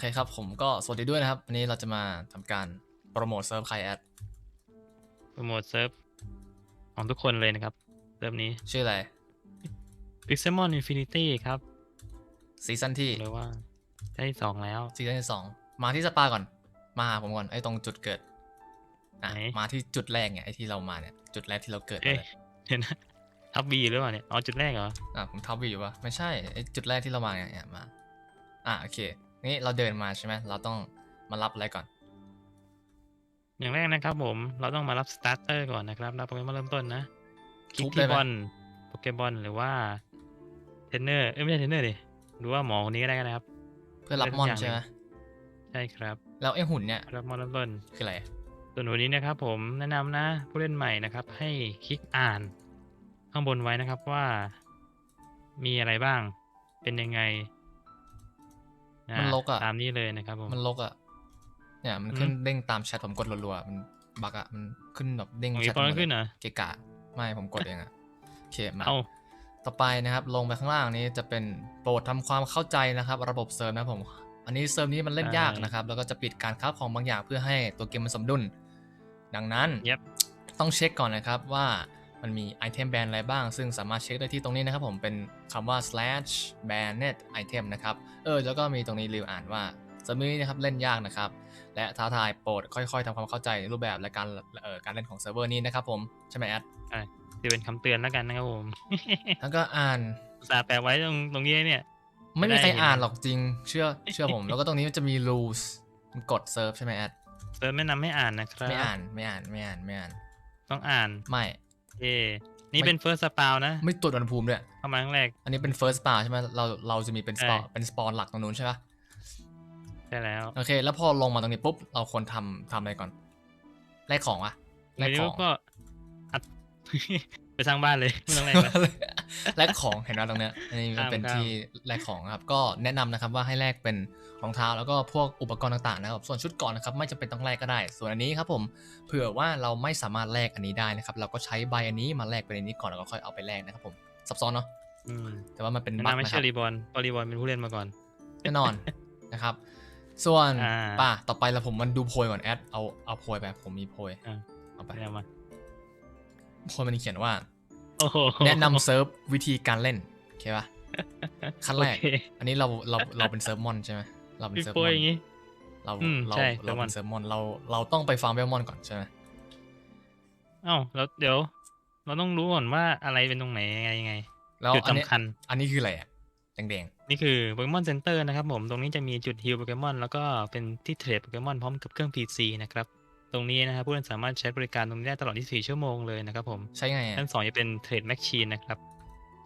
เคครับ ผมก็สวัสดีด้วยนะครับ วันนี้เราจะมาทำการโปรโมทเซิร์ฟใครแอดโปรโมทเซิร์ฟของทุกคนเลยนะครับเซิร์ฟนี้ ชื่ออะไร Pixelmon Infinity ครับซีซั่นที่หรือว่าได้สองแล้ว ซีซั่นที่สองมาที่สปาก่อน มาหาผมก่อนไอ้ตรงจุดเกิดอะไหน มาที่จุดแรกไงไอ้ที่เรามาเนี่ยจุดแรกที่เราเกิดเอ๊ะเลยเห็นนะทับบีหรือเปล่าเนี่ยอ๋อจุดแรกเหรอ อะผมท็อปวิวอยู่ปะไม่ใช่ไอ้จุดแรกที่เรามาเนี่ยเนี่ยมา อะโอเค นี่เราเดินมาใช่ไหมเราต้องมารับอะไรก่อน อย่างแรกนะครับผม เราต้องมารับสตาร์เตอร์ก่อนนะครับรับโปเกมอนเริ่มต้นนะคลิกทุบได้ที่ไหมบอลโปเกมอนหรือว่าเทรนเนอร์ เอ้ยไม่ใช่เทรนเนอร์ดิหรือว่าหมอคนนี้ก็ได้นะครับ เพื่อรับได้ทุกมอนอย่างใช่ไหมเลยใช่ครับ แล้วไอ้หุ่นเนี่ยรับมอนเริ่มต้นคืออะไรส่วนวันนี้นะครับ ผมแนะนำนะ ผู้เล่นใหม่นะครับ ให้คลิกอ่าน ข้างบนไว้นะครับว่า มีอะไรบ้าง เป็นยังไงะ มันลกอะตามนี้เลยนะครับผมมันลกอะเนี่ยมันอืมขึ้นเด้งตามแชทผมกดรัวๆมันบักอะมันขึ้นแบบเด้งของแชอีทปอนหมดขึ้นเลยเหรอเกะกะไม่ผมกดเองอะโอเคมาเอาต่อไปนะครับ ลงไปข้างล่างนี้จะเป็นโปรดทำความเข้าใจนะครับ ระบบเซิร์ฟนะครับผม อันนี้เซิร์ฟนี้มันเล่นยากนะครับ แล้วก็จะปิดการค้าของบางอย่างเพื่อให้ตัวเกมมันสมดุล ดังนั้นเย็บต้องเช็คก่อนนะครับว่า มันมีไอเทมแบนอะไรบ้าง ซึ่งสามารถเช็คได้ที่ตรงนี้นะครับผมเป็นคำว่า slash banned item นะครับ เออ แล้วก็มีตรงนี้ลืมอ่านว่าเซิร์ฟนี้นะครับเล่นยากนะครับ และท้าทายโปรดค่อยๆทำความเข้าใจรูปแบบและการเอ่อการเล่นของเซิร์ฟเวอร์นี้นะครับผม ใช่ไหมแอดจะเป็นคำเตือนแล้วกันนะครับผม แล้วก็อ่านอุตสาห์แปะไว้ตรงตรงนี้เนี่ย ไม่มีใครได้เห็นอ่านหรอกจริง เชื่อเชื่อผม แล้วก็ตรงนี้มันจะมี rules มันกดเซิร์ฟใช่ไหมแอดเซิร์ฟแนะนำให้อ่านนะครับ ไม่อ่านไม่อ่านไม่อ่านไม่อ่าน ต้องอ่าน ไม่ เอนี่ไม่เป็นเฟิร์สสปาวนะไม่ตรวจอุณหภูมิด้วย เข้ามาครั้งแรก อันนี้เป็น first spa ใช่ไหมเราเราจะมีเป็นใช่ spawn เป็น spawn หลักตรงนู้นใช่ปะใช่แล้ว โอเค แล้วพอลงมาตรงนี้ปุ๊บ เราควรทำทำอะไรก่อน แลกของวะแลไม่กขรู้องก็อัด ไปสร้างบ้านเลยไม่ต้องแรกแล้วแลกของเห็นไหมตรงเนี้ยอันนี้มันเป็นครับที่แลกของนะครับ ก็แนะนำนะครับว่าให้แลกเป็นรองเท้าแล้วก็พวกอุปกรณ์ต่างๆนะครับ ส่วนชุดเก่อนนะครับไม่จำเป็นต้องแลกก็ได้ ส่วนอันนี้ครับผมเผื่อว่าเราไม่สามารถแลกอันนี้ได้นะครับ เราก็ใช้ใบอันนี้มาแลกเป็นอันนี้ก่อนแล้วก็ค่อยเอาไปแลกนะครับผมซับซ้อนเนาะอืมแต่ว่ามันเป็นแนะบั๊กนำไม่นะคเชื่รับอรีบอลเพราะรีบอลเป็นผู้เล่นมาก่อนแน่นอนนะครับ ส่วนอ่าป่ะต่อไปเราผมมันดูโพยก่อนแอดเอาเอาโพยไปผมมีโพยอ่าเอาไปแนะนำมาโพยมันเขียนว่าโอ้โห แนะนำเซิร์ฟวิธีการเล่นโอเคป่ะขั้นแรกโอเคอันนี้เราเราเราเป็นเซิร์ฟมอนใช่ไหมเราเป็นพี่เซิร์ฟโป้มยอนอย่างงี้เราอืมเราใช่เราเป็นเซิเซิร์ร์ฟฟมมอนอนเราเราต้องไปฟาร์มเวลมอนก่อนใช่ไหมเอ้าแล้วเดี๋ยว เราต้องรู้ก่อนว่าอะไรเป็นตรงไหนยังไงยังไงแล้วจุดอันนี้สำคัญ อันนี้คืออะไรอะแดงนี่คือโปเกมอนเซ็นเตอร์นะครับผม ตรงนี้จะมีจุดฮิลโปเกมอนแล้วก็เป็นที่เทรดโปเกมอนพร้อมกับเครื่อง PC นะครับ ตรงนี้นะครับผู้เล่นสามารถใช้บริการตรงนี้ได้ตลอด 24 ชั่วโมงเลยนะครับผมๆใช่ไงอะชั้นสองจะเป็นเทรดแมชชีนนะครับ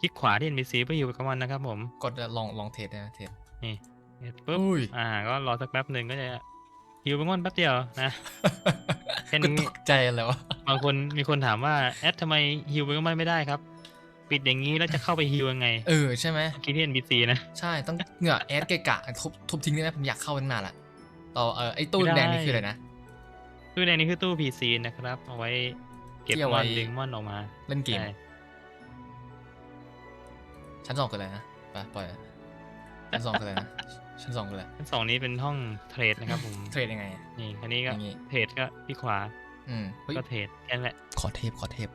คลิกขวาที่ NPC เพื่อฮิลโปเกมอนนะครับผม กดลองลองเทสนะเทสนี่ปุ๊บอุ้ยอ่า ก็รอสักแป๊บหนึ่งก็จะฮิลโปเกมอนแป๊บเดียวนะแค่นี้กูตกใจเลยวะบางคนมีคนถามว่าแอดทำไมฮิลโปเกมอนไม่ได้ครับ ปิดอย่างนี้แล้วจะเข้าไปฮิลยังไง เออใช่ไหมคลิกที่ NPC นะ ใช่ต้องเหงื่อแอดเกะกะทุบทุบทิ้งได้ไหมผมอยากเข้าตั้งนานละต่อเออไอ้ตู้ไม่ได้แดงนี่คืออะไรนะ ตู้ในนี้คือตู้ PC นะครับ เอาไว้เก็บที่เอามไว้ อนดึงมอนออกมาเล่นเกม ใช่ชั้นสองคืออะไรนะไปปล่อยชั้นสองคืออะไรนะ ชั้นสองคืออะไรชั้นสองนี้เป็นห้องเทรดนะครับผม เทรดยังไงอะนี่คันนี้ก็อย่างงี้ เทรดก็ที่ขวาอืมเฮ้ยก็เทรดแค่นั้นแหละขอเทปขอเทป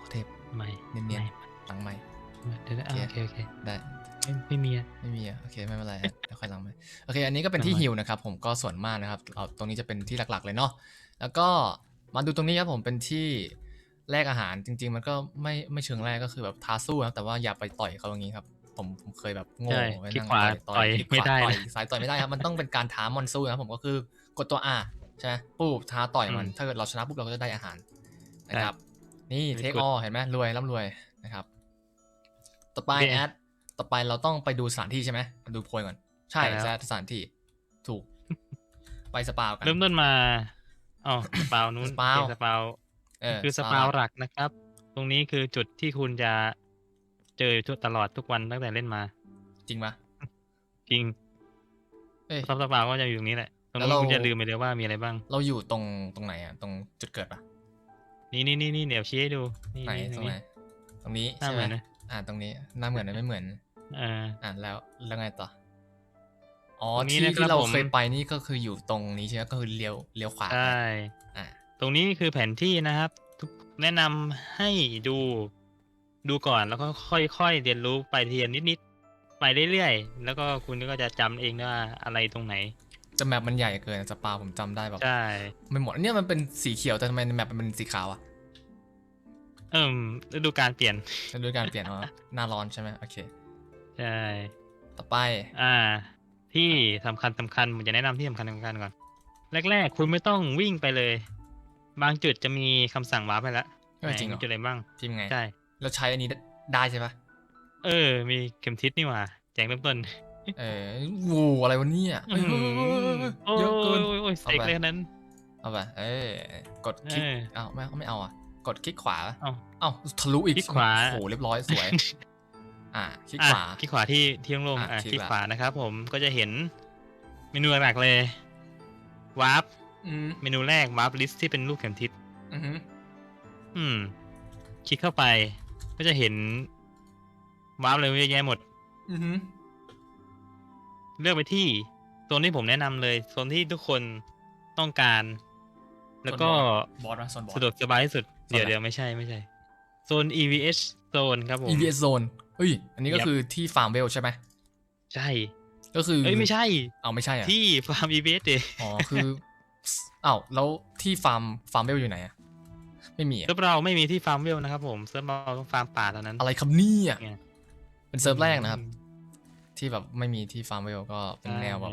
ขอเทปไม่เนียนๆหลังไม่ไม่เดี๋ยวนะอะโอโอเคเคโอเคได้ ไม่ไม่มีอะไม่มีอะโอเคไม่เป็นไรฮะเดี๋ยวค่อยหลังไปโอเค อันนี้ก็เป็นที่ทำไมฮิวนะครับผมก็ส่วนมากนะครับเอาตรงนี้จะเป็นที่หลักๆเลยเนาะแล้วก็มาดูตรงนี้ครับผมเป็นที่แลกอาหารจริง ๆ มันก็ไม่ไม่เชิงแรกก็คือแบบท้าสู้นะครับแต่ว่าอย่าไปต่อยเขาตรงนี้ครับผมผมเคยแบบโง่ใช่ไปคลิกนั่งขวาต่ต่ออยยคลิกขไม่วาได้ต่อยนะ สายต่อยไม่ได้ครับมันต้องเป็นการท้ามอนสู้นะครับผมก็คือกดตัว R ใช่ไหมปุ๊บท้าต่อยมันอืมถ้าเกิดเราชนะปุ๊บเราก็จะได้อาหารนะครับ นี่ Very เทค good ออเห็นไหมรวยร่ำรวยนะครับ ต่อไปโอเคแอดต่อไปเราต้องไปดูสถานที่ใช่ไหมมาดูโพยก่อน ใช่ใช่แล้วใช่สถานที่ ถูก ไปสปากัน เริ่มต้นมาอ๋อสปาวนู้นสปาวโอเคสปาวเออคือสปาวหลักนะครับ ตรงนี้คือจุดที่คุณจะเจออยู่ตลอดทุกวันตั้งแต่เล่นมา จริงปะจริงเอ้ยซับสปาวก็จะอยู่ตรงนี้แหละ ตรงแล้นู้วนเราคุณจะลืมไปเลยว่ามีอะไรบ้าง เราอยู่ตรงตรงไหนอะ ตรงจุดเกิดปะนี่นี่นี่นี่เดี๋ยวชี้ให้ดูนี่ไหนนี่ตตรรงงไหนนี้ตรงนี้หน้าใช่เหไหมมื อนนะอ่าตรงนี้หน้าเหมือนหรือไม่เหมือนเอออ่าแล้วแล้วไงต่อ อ๋อตรงนี้ที่นะครับที่เราผม เคยไปนี่ก็คืออยู่ตรงนี้ใช่ไหมก็คือเลี้ยวเลี้ยวขวาไปใช่อ่าตรงนี้คือแผนที่นะครับทุกแนะนำให้ดูดูก่อนแล้วก็ค่อยๆเรียนรู้ไปเรียนนิดๆไปเรื่อยๆแล้วก็คุณก็จะจำเองได้ว่าอะไรตรงไหนจะแมปมันใหญ่เกินสปาผมจำได้แบบ ใช่ ไม่หมดเนี่ยมันเป็นสีเขียวแต่ทำไมในแมปมันเป็นสีขาวอะ เอิ่มฤดูการเปลี่ยนด้วยการเปลี่ยนว่าหน้าร้อนใช่ไหมโอเค ใช่ ต่อไป อ่า ที่สำคัญสำคัญผมจะแนะนำที่สำคัญสำคัญก่อน แรก ๆ คุณไม่ต้องวิ่งไปเลย บางจุดจะมีคำสั่งวาร์ปไปแล้วเออจริงเหรอไหนมีจุดอะไรบ้างพิมพ์ไงใช่แล้วใช้อันนี้ได้ได้ใช่ปะเออ มีเข็มทิศนี่หว่าแจกเริ่มต้นเออวูอะไรวะเนี่ยเฮ้ยเฮ้ยเฮ้ยเฮ้ยเฮ้ยโอ้เยอะเกินยโอ้ยเซ็กเอาไปเลยอันนั้น เอาไปเอ้ยกดคลิกเออเอ้าไม่ไม่เอาอะ กดคลิกขวาเอ้าเอ้าทะลุอีกคลิกขวาโอ้โหเรียบร้อยสวย อ่าคลิกอะขวาคลิกขวาที่ที่โล่งๆอะอะคลิกคลิกละขวานะครับผมก็จะเห็นเมนูหลักๆเลยวาร์ปอืมเมนูแรกวาร์ปลิสที่เป็นรูปเข็มทิศอือหืออืม คลิกเข้าไป ก็จะเห็นวาร์ปเลยเยอะแยะหมดอือหือเลือกไปที่โซนที่ผมแนะนำเลยโซนที่ทุกคนต้องการ แล้วก็บอสวะโซนบอสสะดวกสบายที่สุดโซนอะไร เดี๋ยวเดี๋ยวไม่ใช่ไม่ใช่โซน EVS โซนครับผม EVS zone เฮ้ย อันนี้ก็ Yep คือที่ฟาร์มเวลใช่ไหมใช่ ก็คือเอ้ยไม่ใช่เอาไม่ใช่อะที่ฟาร์ม EVS เดอ๋อคืออ้าวแล้วที่ฟาร์มฟาร์มเวลอยู่ไหนอะไม่มีอะเซิร์ฟเราไม่มีที่ฟาร์มเวลนะครับผมเซิร์ฟเราต้องฟาร์มป่าเท่านั้น อะไรครับเนี่ยไงเป็นเซิร์ฟแรกนะครับ ที่แบบไม่มีที่ฟาร์มเวลก็เป็นแนวแบบ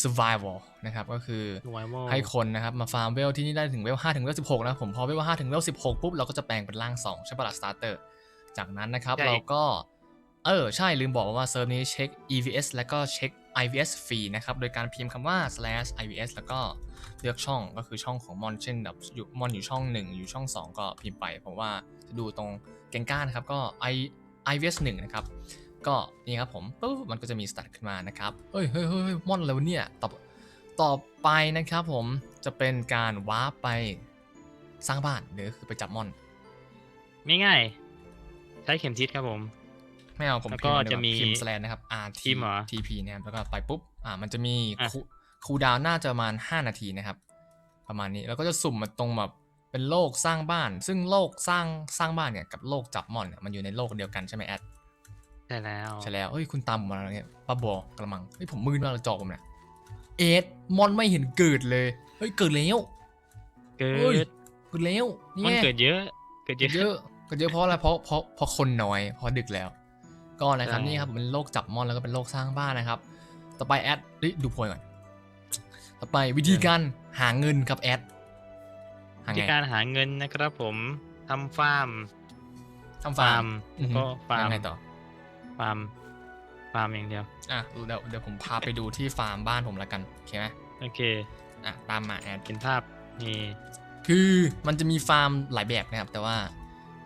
survival นะครับก็คือไวโมให้คนนะครับมาฟาร์มเวลที่นี่ได้ถึงเวล5ถึงเวล16นะครับผมพอเวล5ถึงเวล16 ปุ๊บเราก็จะแปลงเป็นร่าง 2 ใช่ปะล่ะ starter จากนั้นนะครับเราก็เออใช่ลืมบอกว่าเซิร์ฟนี้เช็ค EVS แล้วก็เช็ค IVS ฟรีนะครับ โดยการพิมพ์คำว่า slash IVS แล้วก็เลือกช่องก็คือช่องของมอนเช่นแบบอยู่มอนอยู่ช่อง 1 อยู่ช่อง 2 ก็พิมพ์ไป ผมว่าจะดูตรงเกงก้านะครับก็ I IVS 1 นะครับ ก็นี่ครับผมปุ๊บมันก็จะมีสตัดขึ้นมานะครับเฮ้ยเฮ้ยเฮ้ยเฮ้ยมอนอะไรวะเนี่ยต่อต่อไปนะครับผมจะเป็นการวาร์ปไปสร้างบ้านหรือคือไปจับมอนง่ายๆใช้เข็มทิศครับผม ไม่เอาผมแล้วก็พิมพ์จะมีพิมพ์ slash นะครับ R T พิมพ์เหรอ T P นะครับแล้วก็ไปปุ๊บอ่ามันจะมีอะคูคูลดาวน์น่าจะประมาณ 5 นาทีนะครับ ประมาณนี้แล้วก็จะสุ่มมาตรงแบบเป็นโลกสร้างบ้าน ซึ่งโลกสร้างสร้างบ้านเนี่ยกับโลกจับมอนเนี่ยมันอยู่ในโลกเดียวกันใช่ไหมแอด ใช่แล้วใช่แล้วเฮ้ยคุณตามผมมาแล้วเนี่ยป้าบอกระมังเฮ้ยผมมืดมากเลยจอผมเนี่ยเอ็ดมอนไม่เห็นเกิดเลยเฮ้ยเกิดแล้วเกิเฮ้ยดเกิดแล้วนี่มันไงเกิดเยอะเกิดเยเกิดอะเยอะเกิดเยอะเพราะอะไรเพราะเพราะเพราะคนน้อยเพราะดึกแล้ว ก็นะครับใช่นี่ครับผมเป็นโลกจับมอนแล้วก็เป็นโลกสร้างบ้านนะครับ ต่อไปแอดเฮ้ยดูโพยก่อนต่อไปวิธีการหาเงินครับแอดหาวิไงธีการหาเงินนะครับผมทำฟาร์มทำฟาร์มแล้วก็ฟาร์มยังไงต่อ ฟาร์มฟาร์มอย่างเดียว อะเดี๋ยวเดี๋ยวผมพาไปดูที่ฟาร์มบ้านผมละกันโอเคไหมโอเคอะตามมาแอดเห็นภาพนี่คือมันจะมีฟาร์มหลายแบบนะครับ แต่ว่า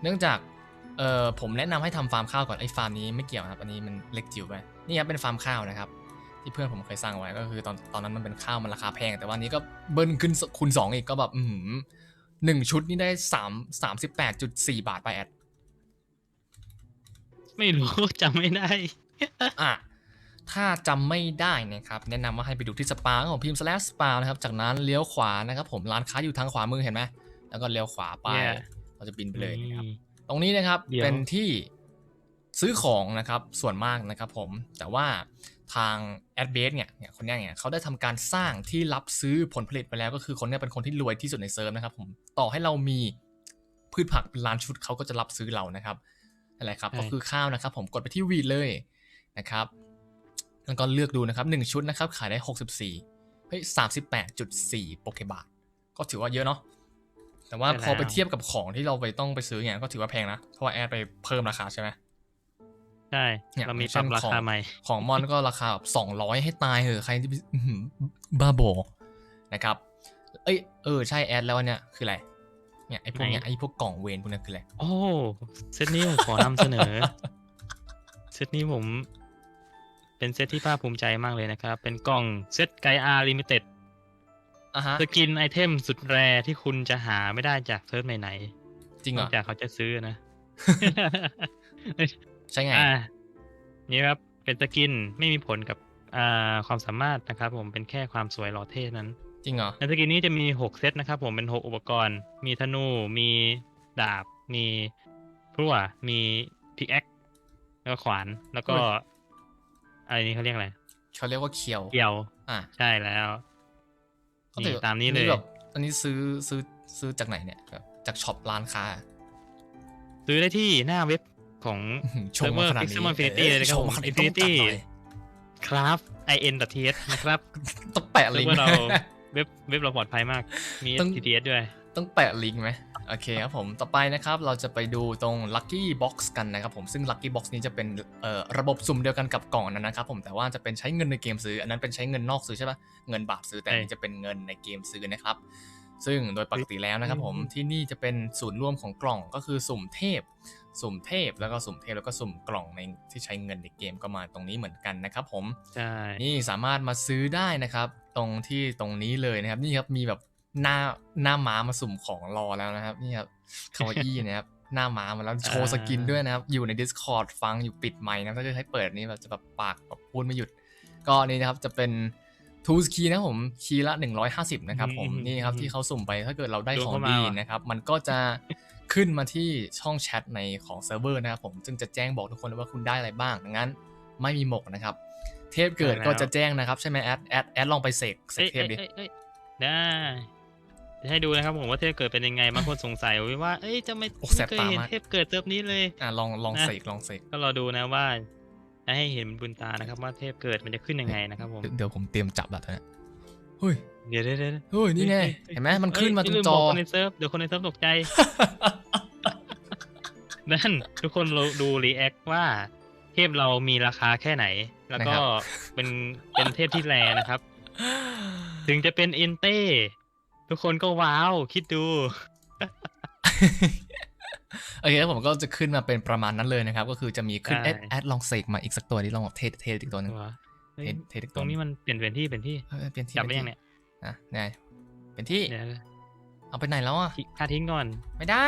เนื่องจากเอ่อผมแนะนำให้ทำฟาร์มข้าวก่อนไอ้ฟาร์มนี้ไม่เกี่ยวนะครับอันนี้มันเล็กจิ๋วไปนี่ครับเป็นฟาร์มข้าวนะครับ ที่เพื่อนผมเคยสร้างไว้ก็คือตอนตอนนั้นมันเป็นข้าวมันราคาแพง แต่วันนี้ก็เบิ้ลขึ้นคูณสองอีกก็แบบอือหือหนึ่งชุดนี่ได้สามสามสิบแปดจุดสี่บาทไปแอด ไม่รู้ จำไม่ได้ อะถ้าจำไม่ได้นะครับ แนะนำว่าให้ไปดูที่สปาของพิมพ์ slash spa นะครับ จากนั้นเลี้ยวขวานะครับ ผมร้านค้าอยู่ทางขวามือเห็นไหมแล้วก็เลี้ยวขวาไป Yeah เราจะบินไปเลยนะครับนี่ตรงนี้นะครับเดี๋ยว เป็นที่ซื้อของนะครับส่วนมากนะครับผมแต่ว่าทางแอดเบสเนี่ยเนี่ยคนเนี้ยเนี่ยเขาได้ทำการสร้างที่รับซื้อผลผลิตไปแล้ว ก็คือคนเนี้ยเป็นคนที่รวยที่สุดในเซิร์ฟนะครับผมต่อให้เรามีพืชผักเป็นล้านชุดเขาก็จะรับซื้อเรานะครับ นั่นแหละครับใช่ก็คือข้าวนะครับ ผมกดไปที่วีดเลยนะครับแล้วก็เลือกดูนะครับหนึ่งชุดนะครับขายได้ 64เฮ้ย38.4โปเกบาทก็ถือว่าเยอะเนาะแต่ว่าใช่พอไปแล้วเทียบกับของที่เราไปต้องไปซื้อเนี่ยก็ถือว่าแพงนะเพราะว่าแอดไปเพิ่มราคาใช่ไหมใช่เนี่ยเรามีอย่างปเช่รับนราของคาใหม่ของมอนก็ราคาแบบสองร้อยให้ตายเหอะใครที่ไปอื้อหือบ้าบอนะครับ เอ้ยเออใช่แอดแล้วอันเนี่ยคืออะไร เนี่ยไอ้พวกเนี้ยไหน ไอ้พวกกล่องเวนพวกเนี้ยคืออะไรโอ้เซตนี้ผมขอนำเสนอ เซตนี้ผม เป็นเซตที่ภาคภูมิใจมากเลยนะครับ เป็นกล่องเซตไกอาร์ลิมิเต็ดอะฮะสกินไอเทมสุดแรที่คุณจะหาไม่ได้จากเซิร์ฟไหนจริงๆเหนรออกจากเขาจะซื้อนะ ใช่ไง อ่านี่ครับ เป็นสกินไม่มีผลกับอ่าความสามารถนะครับ ผมเป็นแค่ความสวยหล่อเท่นั้น จริงเหรอในสกินนี้จะมี6เซตนะครับผมเป็น6อุปกรณ์ มีธนู มีดาบ มีพลั่วมีพิกแอคแล้วก็ขวานแล้วก็เฮ้ยอะไรนี่เขาเรียกอะไรเขาเรียกว่าเคียวเกี่ยว อะใช่แล้วก็นี่ตามนี้เลยแบบอันนี้ซื้อซื้อซื้อจากไหนเนี่ยแบบจากช็อปร้านค้า ซื้อได้ที่หน้าเว็บของชมมาขนาดนี้ Pixelmon Infinity เลยนะครับชผมมาขนาดนี้ต้องจัด Infinity หน่อย craft in th นะครับ ต้องแปะลิงก์เซิร์ฟเวอร์เราไหม เว็บเว็บเราปลอดภัยมาก มี ต้อง STTS ด้วย ต้องแปะลิงก์ไหมโอเคครับผมต่อไปนะครับเราจะไปดูตรง Lucky Box กันนะครับผมซึ่ง Lucky Box นี้จะเป็นเอ่อระบบสุ่มเดียวกันกับกล่องนั้นนะครับผมแต่ว่าจะเป็นใช้เงินในเกมซื้อ อันนั้นเป็นใช้เงินนอกซื้อใช่ปะเงินบาทซื้อแต่อันนี้จะเป็นเงินในเกมซื้อนะครับ ซึ่งโดยปกติแล้วนะครับผมอืมที่นี่จะเป็นศูนย์รวมของกล่องก็คือสุ่มเทพ สุ่มเทพแล้วก็สุ่มเทพแล้วก็สุ่มกล่องในที่ใช้เงินในเกมก็มาตรงนี้เหมือนกันนะครับผมใช่นี่สามารถมาซื้อได้นะครับ ตรงที่ตรงนี้เลยนะครับ นี่ครับมีแบบหน้าหน้าม้ามาสุ่มของรอแล้วนะครับ นี่ครับคาวาอี้นะครับหน้าม้ามาแล้วโชว์สกินด้วยนะครับ อยู่ใน Discord ฟังอยู่ปิดไมค์นะถ้าเกิดให้เปิดนี่แบบจะแบบปากแบบพูดไม่หยุด ก็นี่นะครับจะเป็น tools key นะครับผมคีย์ละ 150 นะครับผมนี่ครับที่เขาสุ่มไปถ้าเกิดเราได้ของดีนะครับ มันก็จะ ขึ้นมาที่ช่องแชทในของเซิร์ฟเวอร์นะครับผมซึ่งจะแจ้งบอกทุกคนเลยว่าคุณได้อะไรบ้างดังนั้น ไม่มีหมกนะครับ เทพเกิดก็จะแจ้งนะครับ ใช่ไหมแอดแอดแอดลองไปเสกเสเอ้กยเทพดิเอ้ยเอ้ยได้จะให้ดูนะครับผมว่าเทพเกิดเป็นยังไงบางคนสงสัยว่า เอ้ยจะไม่โอ้ไม่แสบเคยตาเห็นมากเทพเกิดเติบนี้เลยอะลองลองนะเสกลองเสกก็รอดูนะว่าจะให้เห็นบุญตานะครับว่าเทพเกิดมันจะขึ้นยังไงนะครับผมเดี๋ยวเดี๋ยวผมเตรียมจับแล้วตอนเนี้ยเฮ้ยเดี๋ยวเดี๋ยวเดี๋ยวเฮ้ยนี่ไงเฮ้ยเห็นไหมมันขึ้นมาตรเอ้ยงลืจบอกคนในเซิร์ฟเดี๋ยวคนในเซิร์ฟตกใจ นั่น ทุกคนเราดูรีแอคว่าเทพเรามีราคาแค่ไหน แล้วก็นะครับเป็นเป็นเทพที่แรนะครับ ถึงจะเป็นเอ็นเต้ ทุกคนก็ว้าว คิดดูโอเคแล้วผมก็จะขึ้นมาเป็นประมาณนั้นเลยนะครับ ก็คือจะมีขึ้นใช่แอดแอดลองเสกมาอีกสักตัวที่ลองแบบเทเทอีกตัวหนึงวะ เฮ้ยเทเทอีกตตัรวงหนี้งมันเปลี่ยนเป็นที่เป็นที่เออเปลี่ยนที่จับเป็ไว้นยังที่เนี่ยอะเนี่ยเป็นที่เดี๋ยวเอาไปไหนแล้วอะทิ้งค่าทิ้งก่อน ไม่ได้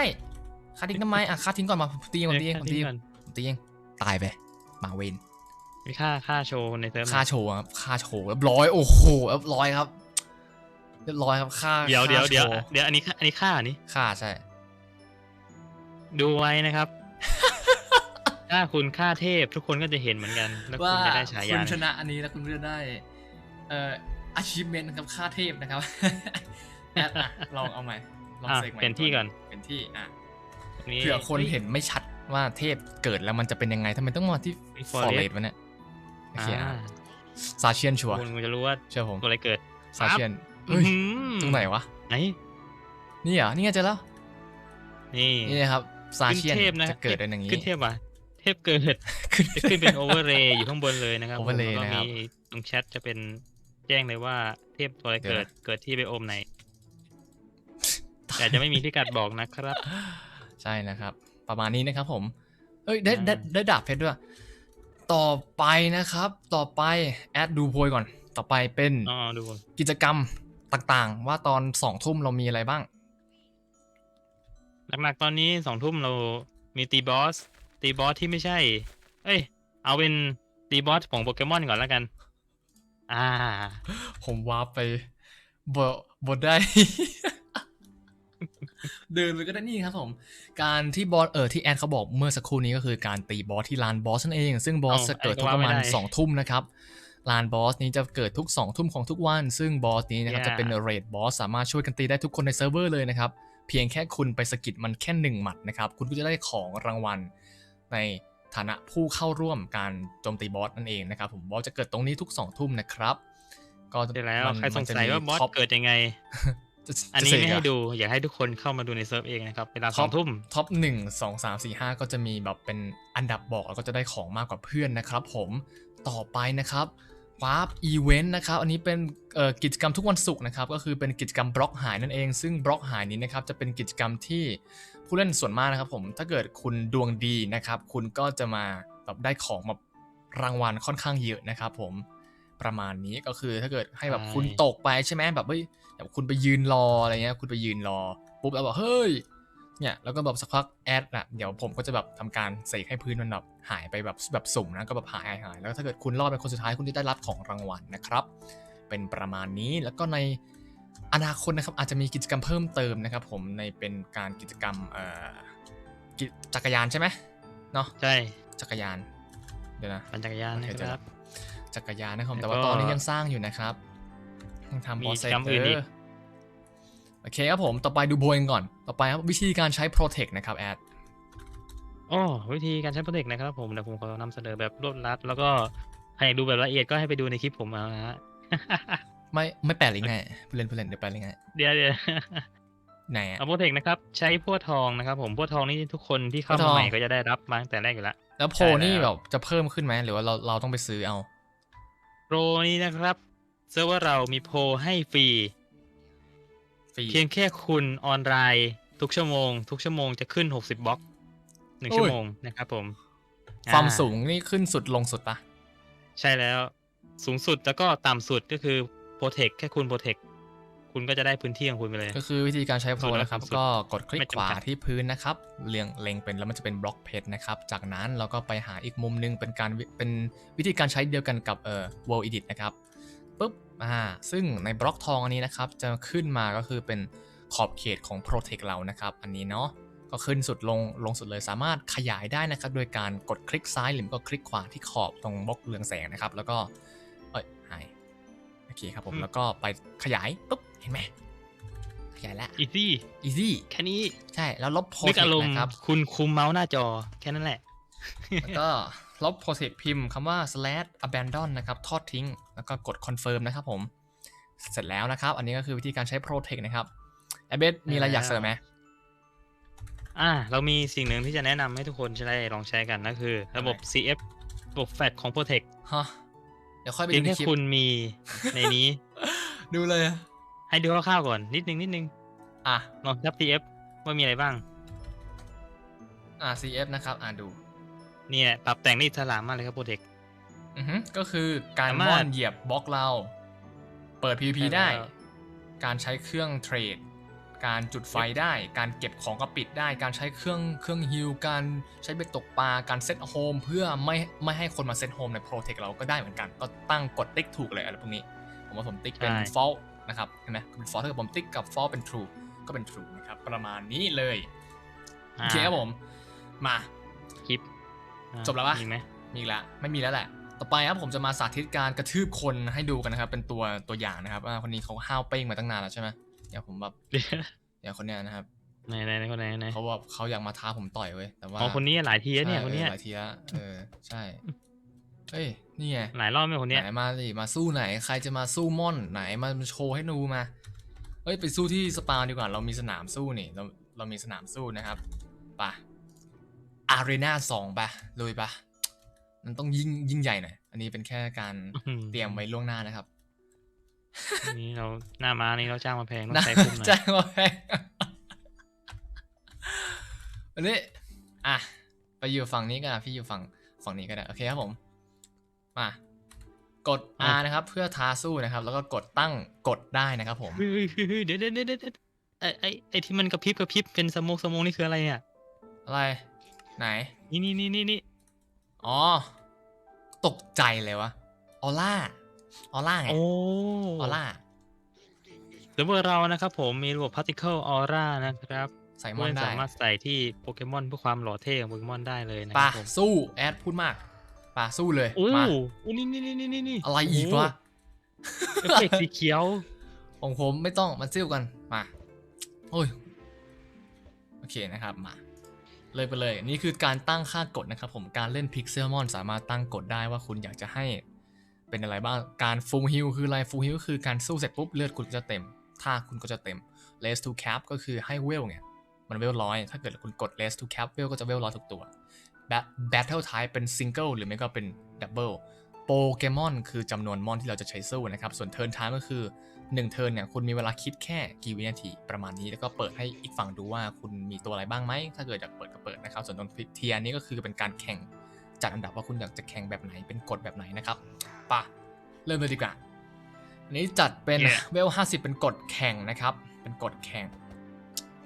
ค่าทิ้งทำไมอะค่าทิ้งก่อนมาผมตีเองผมตีเองเออผมตีเองค่าทิ้งก่อนผมตีเองตายไปหมาเวนมีค่าค่าโชว์ในเซิร์ฟค่าโชว์ครับค่าโชว์เรียบร้อยโอ้โหเรียบร้อยครับเรียบร้อยครับค่าเดี๋ยวเดี๋ยวค่าเดี๋ยวโชเดี๋ยวอันนี้ค่าอันนี้ค่าอันนี้ค่าใช่ ดูไว้นะครับ ถ้าคุณค่าเทพทุกคนก็จะเห็นเหมือนกัน แล้วคุณจะได้ฉายาคุณชนะนะอันนี้แล้วคุณก็จะได้ เอ่อ achievement นะครับค่าเทพนะครับ แอดอะลองเอาใหม่ลองอะเสกใหม่เปลี่ยนที่ก่อนเป็นที่อะนี่เผื่อคนเห็นไม่ชัดว่าเทพเกิดแล้วมันจะเป็นยังไงทำไมต้องมาที่มีฟอร์ Forest เรสวะเนี่ยโออ่าเคอะซาเชียนชัวร์คุณจะรู้ว่าเชื่อผมตัวอะไรเกิด ซาเชียนเฮ้ยอื้อหือตรงไหนวะ ไหนนี่เหรอนี่ไงเจอแล้วนี่นี่นะครับซาขึ้นเชียนเทพนะจะเกิดเป็นอย่างนี้ ขึ้นเทพว่ะเท พเกิดขึ้นจะขึ้นเป็นโอเวอร์เรย์อยู่ข้างบนเลยนะครับผม overlay แล้วก็นะครับ มีตรงแชทจะเป็นแจ้งเลยว่าเทพตัวอะไรเดี๋ยวเกินะดเกิดที่ไบโอมไหน แต่จะไม่มีพิกัดบอกนะครับ ใช่นะครับ ประมาณนี้นะครับผม เอ้ยได้ได้อ่าได้ดาบเพชรด้วย ต่อไปนะครับ ต่อไปแอดดูโพยก่อน ต่อไปเป็นอ๋อดูกิจกรรมต่างๆ ว่าตอนสองทุ่มเรามีอะไรบ้าง หลักๆตอนนี้สองทุ่มเรามีตีบอส ตีบอสที่ไม่ใช่ เอ้ย เอาเป็นตีบอสของโปเกมอนก่อนแล้วกัน อ่า ผมวาร์ปไปบอบได้ เดินไปก็ได้นี่ครับผม การที่บอสเออที่แอดเขาบอกเมื่อสักครู่นี้ก็คือการตีบอสที่ลานบอสนั่นเอง ซึ่งบอสเอาจะเกิดไอ้ทุกก็ประมาณว่าไม่ได้สองทุ่มนะครับลานบอสนี้จะเกิดทุกสองทุ่มของทุกวัน ซึ่งบอสนี้นะครับ Yeah จะเป็นเรดบอสสามารถช่วยกันตีได้ทุกคนในเซิร์ฟเวอร์เลยนะครับ เพียงแค่คุณไปสะกิดมันแค่หนึ่งหมัดนะครับ คุณก็จะได้ของรางวัล ในฐานะผู้เข้าร่วมการโจมตีบอสนั่นเองนะครับผมบอสจะเกิดตรงนี้ทุกสองทุ่มนะครับ ก็ได้แล้วมันใครสงมันจะสัยมีว่าบอสท็อปเกิดยังไงจะอันนี้จะเสกไม่ให้อะดูอยากให้ทุกคนเข้ามาดูในเซิร์ฟเองนะครับเวลาท็สออปงทุ่มท็อปหนึ่งสองสามสี่ห้าก็จะมีแบบเป็นอันดับบอกแล้วก็จะได้ของมากกว่าเพื่อนนะครับ ผมต่อไปนะครับวาร์ปอีเวนต์นะครับ อันนี้เป็นเอ่อกิจกรรมทุกวันศุกร์นะครับ ก็คือเป็นกิจกรรมบล็อกหายนั่นเอง ซึ่งบล็อกหายนี้นะครับจะเป็นกิจกรรมที่ ผู้เล่นส่วนมากนะครับผมถ้าเกิดคุณดวงดีนะครับ คุณก็จะมาแบบได้ของแบบรางวัลค่อนข้างเยอะนะครับ ผมประมาณนี้ก็คือถ้าเกิดให้แบบใช่คุณตกไปใช่ไหมแบบเฮ้ยแบบคุณไปยืนรออะไรเงี้ยคุณไปยืนรอปุ๊บแล้วบอกเฮ้ยเนี่ยแล้วก็แบบสักพักแอดอะเดี๋ยวผมก็จะแบบทำการเสกให้พื้นมันแบบหายไปแบบแบบสุ่มนะก็แบบหายหายหายแล้วถ้าเกิดคุณรอดเป็นคนสุดท้ายคุณจะได้รับของรางวัลนะครับ เป็นประมาณนี้แล้วก็ใน อนาคตนะครับอาจจะมีกิจกรรมเพิ่มเติมนะครับ ผมในเป็นการกิจกรรมเอ่อกิจักรยานใช่ไหมเนาะใช่จักรยานเดี๋ยวนะปั่นจักรยานโอนะเคคเจอรัแล้บวจักรยานนะครับผมแล้แต่วว่าก็ตอนนี้ยังสร้างอยู่นะครับยังทำมีบอสเซกิจกรรมอื่นอีกโอเคครับผมต่อไปดูโบยกันก่อน ต่อไปครับวิธีการใช้ Protect นะครับแอดอ๋อวิธีการใช้โปรเทคนะครับผมเดี๋ยวผมขอนำเสนอแบบรวดรัด แล้วก็ใครอยากดูแบบละเอียดก็ให้ไปดูในคลิปผมเอานะฮะ ไม่ไม่แปลลิงก์ให้ผู้เล่นผู้เล่นเดี๋ยวแปลลิงก์ให้เดี๋ยวเดี๋ยวไหนอะเอาโปรเทคนะครับ ใช้พวกทองนะครับ ผมพวกทองนี่ทุกคนที่เข้าพวกทมาองใหม่ก็จะได้รับมาตั้งแต่แรกอยู่แล้วแล้วโพใช่แล้วนี่แบบจะเพิ่มขึ้นไหมหรือว่าเราเราต้องไปซื้อเอาโปรนี้นะครับเซิร์ฟเวอร์เรามีโพลให้ฟรีฟรีเพียงแค่คุณออนไลน์ทุกชั่วโมง ทุกชั่วโมงจะขึ้น60บล็อกหนึ่งโอ้ยชั่วโมงนะครับผม ความอ่สูงนี่ขึ้นสุดลงสุดปะใช่แล้ว สูงสุดแล้วก็ต่ำสุดก็คือ โปรเทคแค่คุณโปรเทคคุณก็จะได้พื้นที่ของคุณไปเลย ก็คือวิธีการใช้โพสุดแล้วนะครับสุดก็กดคลิกไม่ขจำกัดวาที่พื้นนะครับเลียงเล็งเป็นแล้วมันจะเป็นบล็อกเพชรนะครับ จากนั้นเราก็ไปหาอีกมุมหนึงเป็นการวิเป็นวิธีการใช้เดียวกันกับเอ่อ World Edit นะครับปุ๊บอ่าซึ่งในบล็อกทองอันนี้นะครับ จะขึ้นมาก็คือเป็นขอบเขตของ Protect เรานะครับ อันนี้เนาะก็ขึ้นสุดลงลงสุดเลยสามารถขยายได้นะครับ โดยการกดคลิกซ้ายหรือไม่ก็คลิกขวาที่ขอบตรงบล็อกเรืองแสงนะครับ แล้วก็เอ้ยหายโอ เคครับผม อืม แล้วก็ไปขยาย ปุ๊บ เห็นไหม ขยายแล้ว อีซี่ easy แค่นี้ใช่ แล้วลบนึก protect อารมณ์นะครับ คุณคุมเมาส์หน้าจอแค่นั้นแหละ แล้วก็ลบ protect พิมพ์คำว่า slash abandon นะครับทอดทิ้ง แล้วก็กด confirm นะครับผม เสร็จแล้วนะครับ อันนี้ก็คือวิธีการใช้ protect นะครับแอเบสมีอะไรอยากเสริมไหม อ่า เรามีสิ่งหนึ่งที่จะแนะนำให้ทุกคนจะได้ลองใช้กันก็คือ ระบบ CF ระบบแฟลชของ Protect ฮะเดี๋ยวค่อยไปเพียดูงในแค่คลิปคุณมีในนี้ ดูเลยอะให้ดูคร่าวๆก่อน นิดนึงนิดนึงอะ ลองทับ CF ว่ามีอะไรบ้าง อะ CF นะครับ อะดู เนี่ยปรับแต่งได้อิสระมากเลยครับ Protect อือฮึก็คือการสาม่มารถอนเหยียบ บล็อกเรา เปิด PVP ใช่แล้วได้การใช้เครื่องเทรด การจุดไฟได้ การเก็บของก็ปิดได้ การใช้เครื่องเครื่องฮิลการใช้เบ็ดตกปลา การเซตโฮมเพื่อไม่ไม่ให้คนมาเซตโฮมใน Protect เราก็ได้เหมือนกัน ก็ตั้งกดติ๊กถูกเลยอะไรพวกนี้ ผมว่าผมติ๊กเป็นใช่ false นะครับเห็นไหมเป็น false ถ้าเกิดผมติ๊กกับ false เป็น true ก็เป็น true นะครับประมาณนี้เลยโอเคครับผม มาคลิปอ่าจบแล้วปะมีไหมมีอีกแล้วไม่มีแล้วแหละต่อไปครับผมจะมาสาธิตการกระทืบคนให้ดูกันนะครับ เป็นตัวตัวอย่างนะครับว่าคนนี้เขาห้าวเป้งมาตั้งนานแล้วใช่ไหม อย่างผมแบบอย่างคนเนี้ยนะครับไหนไหนไหนคนไหนไหนเขาแบบเขาอยากมาท้าผมต่อยเว้ยแต่ว่าอ๋อคนนี้หลายทีแล้วเนี่ยใช่คนเนี้ยออหลายทีละเออใช่เอ้ยนี่ไงหลายรอบไหมคนเนี้ยไหนมาสิมาสู้ไหนใครจะมาสู้ม่อนไหนมาโชว์ให้ดูมาเอ้ยไปสู้ที่สปาดีกว่าเรามีสนามสู้นี่เราเรามีสนามสู้นะครับไปอารีนาสองปะลุยปะมันต้องยิ่งยิ่งใหญ่หน่อยอันนี้เป็นแค่การอืเตรียมไว้ล่วงหน้านะครับ นี่เราหน้าม้านี่เราจ้างมาแพงต้องน่าใช้คุ้มหน่อยแจ้งว่าแพงอันนี้อะไปอยู่ฝั่งนี้กันพี่อยู่ฝั่งฝั่งนี้ก็ได้โอเคครับผม มากด R นะครับ เพื่อท้าสู้นะครับ แล้วก็กดตั้งกดได้นะครับผมเฮ้ยเฮ้ยเฮ้ยเดี๋ยวเดี๋ยวเดี๋ยวเดี๋ยวไอ้ไอ้ไอ้ที่มันกระพริบกระพริบเป็นสโมกสโมกนี่คืออะไรเนี่ยอะไร ไหน นี่นี่นี่นี่นี่อ๋อ ตกใจเลยวะออล่า ออล่าไงโอ้ออล่าเซิร์ฟเวอร์เรานะครับผมมีระบบ particle aura นะครับใส่มเพื่ออนนได้สามารถใส่ที่โปเกมอนเพื่อความหล่อเท่ของโปเกมอนได้เลยนะคป่ะรับผมสู้แอดพูดมากป่ะสู้เลยโอ้มาโหนี่นี่นี่นี่นี่นี่อะไรอีกวะเอฟเฟกต์สีเขียว ของผมไม่ต้องมาซิ้วกันมาโอ้ยโอเคนะครับมา เลยไปเลย นี่คือการตั้งค่ากดนะครับผมการเล่นพิกเซลมอนสามารถตั้งกดได้ว่าคุณอยากจะให้ เป็นอะไรบ้าง การฟูลฮิลคืออะไรฟูลฮิลคือการสู้เสร็จปุ๊บเลือดคุณก็จะเต็มท่าคุณก็จะเต็ม raise to cap ก็คือให้เวลเนี่ย มันเวลร้อย ถ้าเกิดคุณกด raise to cap เวลก็จะเวลร้อยทุกตัว battle type เป็น single หรือไม่ก็เป็น double โปเกมอนคือจำนวนมอนที่เราจะใช้สู้นะครับ ส่วน turn time ก็คือ 1 เทิร์นเนี่ยคุณมีเวลาคิดแค่กี่วินาทีประมาณนี้แล้วก็เปิดให้อีกฝั่งดูว่าคุณมีตัวอะไรบ้างไหม ถ้าเกิดอยากเปิดก็เปิดนะครับ ส่วนตรงเทียนี้ก็คือเป็นการแข่ง จัดอันดับว่าคุณอยากจะแข่งแบบไหนเป็นกฎแบบไหนนะครับป่ะเริ่มเลยดีกว่าอันนี้จัดเป็น Yeah. เวล50เป็นกฎแข่งนะครับ เป็นกฎแข่ง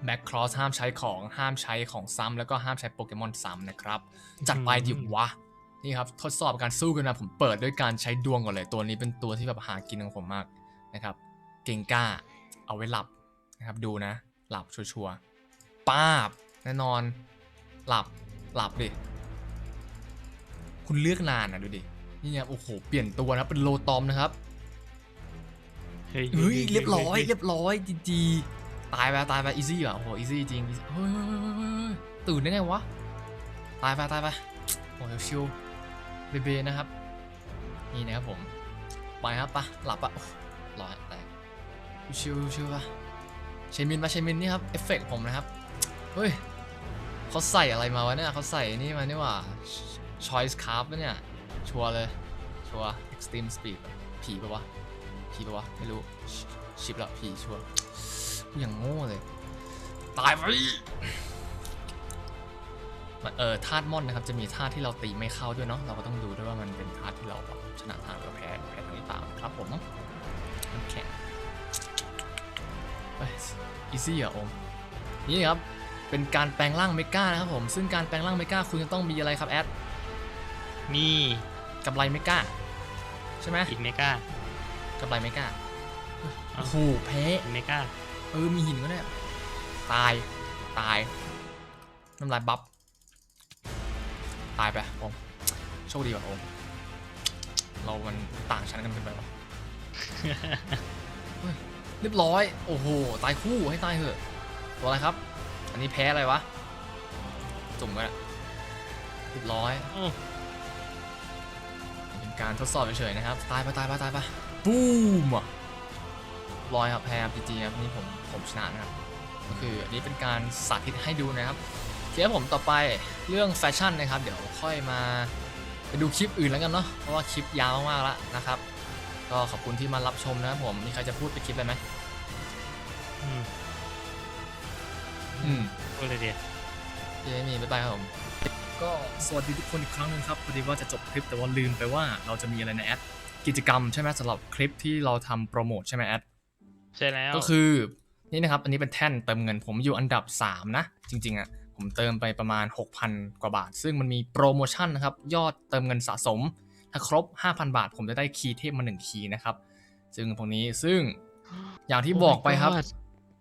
แบ็คครอสห้ามใช้ของห้ามใช้ของซ้ำแล้วก็ห้ามใช้โปเกมอนซ้ำนะครับ จัดไปดิวะนี่ครับทดสอบการสู้กันนะผมเปิดด้วยการใช้ดวงก่อนเลย ตัวนี้เป็นตัวที่แบบหากินของผมมากนะครับ เก่งกล้าเอาไว้หลับนะครับดูนะ หลับชัวร์ๆป้าบแน่นอน หลับหลับดิ คุณเลือกนานนะดูดินี่ครับโอ้โหเปลี่ยนตัวนะเป็นโลตอมนะครับเฮ้ยเฮ้ยเรียบร้อยเรียบร้อยจีจีตายไปตายไปอีซี่อะโอ้โหอีซี่จริง easy เฮ้ยเฮ้ยเฮ้ยเฮ้ยเฮ้ยตื่นได้ไงวะตายไปตายไปโอ้ยชิวเบเบนะครับ นี่นะครับผมไปครับปะหลับปะโอ้ร้อยแตกชิวชิวปะเชมินมาเชมินนี่ครับเอฟเฟกต์ผมนะครับเฮ้ยเขาใส่อะไรมาวะเนี่ยเขาใส่นี่มานี่หว่า choice c a r ปะเนี่ย ชัวร์เลย ชัวร์ extreme speed ผีปะวะ ผีปะวะ ไม่รู้ ชิปแล้วผีชัวร์กูอย่างโง่เลย ตายไปเออธาตุม่อนนะครับ จะมีธาตุที่เราตีไม่เข้าด้วยเนาะ เราก็ต้องดูด้วยว่ามันเป็นธาตุที่เราแบบชนะทางหรือแพ้แพ้ทางนี้เปล่านะครับผมน้ำแข็งเฮ้ยอีซี่อะอม นี่ครับ เป็นการแปลงร่างเมกานะครับผม ซึ่งการแปลงร่างเมกาคุณจะต้องมีอะไรครับแอด มีกำไรเมกาใช่ไหมอีกเมกากำไรเมกาโอ้โหแพ้อีกเมกาเออมีหินก็เนี่ยตายตายน้ำลายบัฟตายไปโอมโชคดีว่ะโอมเรามันต่างชั้นกันเกินไปวะเฮ้ยเรียบร้อย โอ้โห ตายคู่ให้ตายเถอะ ตัวอะไรครับ อันนี้แพ้อะไรวะ จุ่มกันอะเรียบร้อยโอ้เป็น การทดสอบเฉยๆนะครับ ตายไปตายไปตายไปบูมอะลอยครับแพ้ครับจริงๆครับนี่ผมผมชนะนะครับก็คืออันนี้เป็นการสาธิตให้ดูนะครับทีนี้ผมต่อไปเรื่องแฟชั่นนะครับ เดี๋ยวค่อยมาไปดูคลิปอื่นแล้วกันเนาะเพราะว่าคลิปยาวมากๆแล้วนะครับ ก็ขอบคุณที่มารับชมนะครับผมมีใครจะพูดไปคลิปอะไรไหมอืมอืมพูดเลยเดียวยังไม่มีบ๊ายบายครับผม ก็สวัสดีทุกคนอีกครั้งหนึงครับพอดีว่าจะจบคลิปแต่ว่าลืมไปว่าเราจะมีอะไรในแอดกิจกรรมใช่ไหมสำหรับคลิปที่เราทำโปรโมทใช่ไหมแอด ใช่แล้ว ก็คือนี่นะครับ อันนี้เป็นแท่นเติมเงินผมอยู่อันดับ 3 นะ จริง ๆอะผมเติมไปประมาณ 6,000 กว่าบาท ซึ่งมันมีโปรโมชั่นนะครับ ยอดเติมเงินสะสม ถ้าครบ 5,000 บาท ผมจะได้คีย์เทพมา 1 คีย์นะครับ ซึ่งพวกนี้ซึ่งอย่างที่บอกไปครับ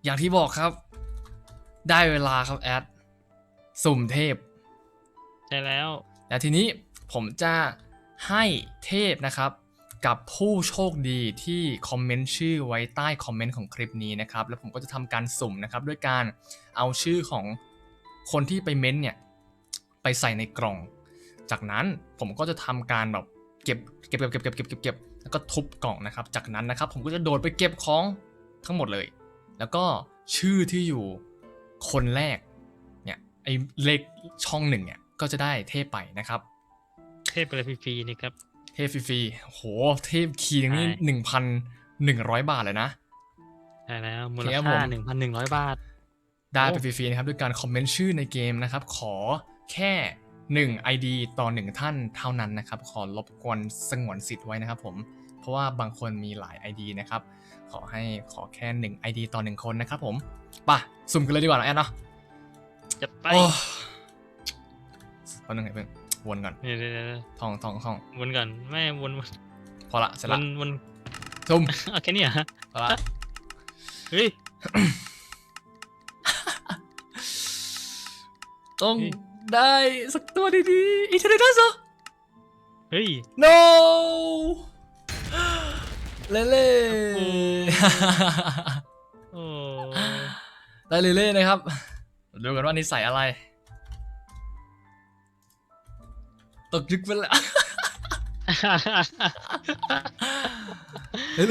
อย่างที่บอกครับ ได้เวลาครับแอดสุ่มเทพ ใช่แล้วและทีนี้ผมจะให้เทพนะครับกับผู้โชคดีที่คอมเมนต์ชื่อไว้ใต้คอมเมนต์ของคลิปนี้นะครับ แล้วผมก็จะทำการสุ่มนะครับ ด้วยการเอาชื่อของคนที่ไปเม้นต์เนี่ย ไปใส่ในกล่อง จากนั้นผมก็จะทำการแบบเก็บเก็บเก็บเก็บเก็บเก็บเก็บเก็บแล้วก็ทุบกล่องนะครับ จากนั้นนะครับ ผมก็จะโดดไปเก็บของทั้งหมดเลย แล้วก็ชื่อที่อยู่คนแรกเนี่ยไอ้เลขช่องหนึ่งเนี่ย ก็จะได้เทพไปนะครับ เทพไปเลยฟรีๆนี่ครับ เทพฟรีๆโห เทพคีย์นี่ใช่หนึ่งพันหนึ่งร้อยบาทเลยนะใช่แล้วมูลครับผค่ามหนึ่งพันหนึ่งร้อยบาท ได้ไปโอ้ฟรีๆนะครับด้วยการคอมเมนต์ชื่อในเกมนะครับ ขอแค่1 ID ต่อ1ท่านเท่านั้นนะครับ ขอรบกวนสงวนสิทธิ์ไว้นะครับผมเพราะว่าบางคนมีหลาย ID นะครับ ขอให้ขอแค่1 ID ต่อ1คนนะครับผมไป่ะสุ่มกันเลยดีกว่านะแอนเนาะจะไปโอ้แป๊บนึงให้เพิ่งวนก่อนเดี๋ยวเดี๋ยวเดี๋ยวท่องท่องท่องวนก่อนไม่วนวนพอละเสร็จวละนวนสุ่มเอาแค่นี้เหรอพอละเฮ้ยต้องเฮ้ยได้สักตัวดีๆอีเทอร์เนสเฮ้ย no เล่เล่โอ้ ได้เล่เล่นะครับ ดูกันว่านิสัยอะไร ตกยึกไปแล้ว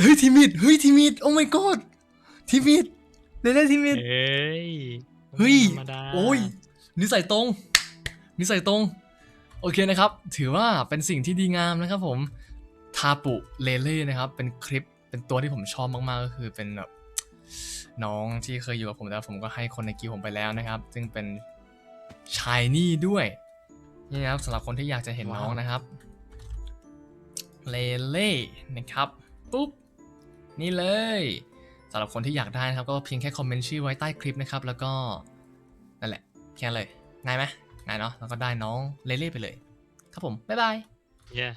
เฮ้ยทีมิดเฮ้ยทีมิดโอ้ my god ทีมิดเล่เล่ทีมิดเฮ้ยเฮ้ยธรรมดาโอ้ยนิสัยตรง นิสัยตรง โอเคนะครับ ถือว่าเป็นสิ่งที่ดีงามนะครับผม ทาปุเลเล่นะครับ เป็นคลิป เป็นตัวที่ผมชอบมาก ๆ ก็คือเป็นแบบน้องที่เคยอยู่กับผมแล้วผมก็ให้คนในกิวผมไปแล้วนะครับ ซึ่งเป็นชายนี่ด้วย นี่นะครับสำหรับคนที่อยากจะเห็นน้องนะครับเลเล่นะครับปุ๊บนี่เลยสำหรับคนที่อยากได้นะครับ ก็เพียงแค่คอมเมนต์ชื่อไว้ใต้คลิปนะครับ แล้วก็นั่นแหละแค่นั้นเลยง่ายไหมง่ายเนาะแล้วก็ได้น้องเลเล่ไปเลย ครับผม บ๊ายบาย yeah